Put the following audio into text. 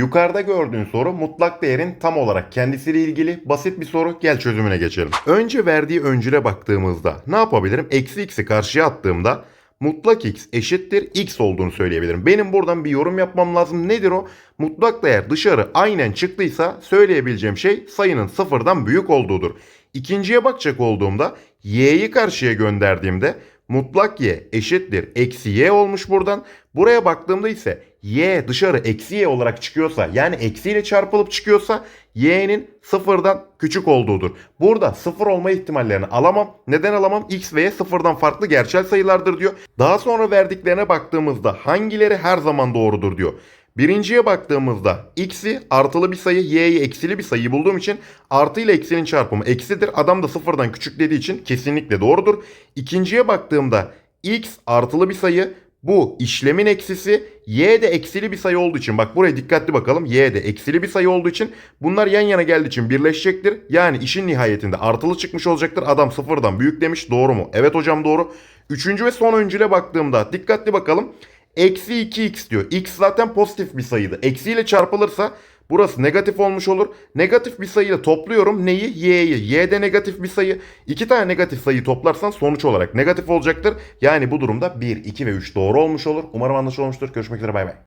Yukarıda gördüğün soru mutlak değerin tam olarak kendisiyle ilgili basit bir soru. Gel çözümüne geçelim. Önce verdiği öncüle baktığımızda ne yapabilirim? Eksi x'i karşıya attığımda mutlak x eşittir x olduğunu söyleyebilirim. Benim buradan bir yorum yapmam lazım. Nedir o? Mutlak değer dışarı aynen çıktıysa söyleyebileceğim şey sayının sıfırdan büyük olduğudur. İkinciye bakacak olduğumda y'yi karşıya gönderdiğimde mutlak y eşittir eksi y olmuş buradan. Buraya baktığımda ise y dışarı eksi y olarak çıkıyorsa yani eksiyle çarpılıp çıkıyorsa y'nin sıfırdan küçük olduğudur. Burada sıfır olma ihtimallerini alamam. Neden alamam? x ve y sıfırdan farklı gerçel sayılardır diyor. Daha sonra verdiklerine baktığımızda hangileri her zaman doğrudur diyor. Birinciye baktığımızda x'i artılı bir sayı, y'yi eksili bir sayı bulduğum için artı ile eksinin çarpımı eksidir. Adam da sıfırdan küçük dediği için kesinlikle doğrudur. İkinciye baktığımda x artılı bir sayı, bu işlemin eksisi, y de eksili bir sayı olduğu için bak buraya dikkatli bakalım. y de eksili bir sayı olduğu için bunlar yan yana geldiği için birleşecektir. Yani işin nihayetinde artılı çıkmış olacaktır. Adam sıfırdan büyük demiş. Doğru mu? Evet hocam doğru. Üçüncü ve son öncüle baktığımda dikkatli bakalım. Eksi 2x diyor. x zaten pozitif bir sayıydı. Eksiyle çarpılırsa burası negatif olmuş olur. Negatif bir sayıyla topluyorum. Neyi? Y'yi. Y de negatif bir sayı. İki tane negatif sayıyı toplarsan sonuç olarak negatif olacaktır. Yani bu durumda 1, 2 ve 3 doğru olmuş olur. Umarım anlaşılmıştır. Görüşmek üzere bay bay.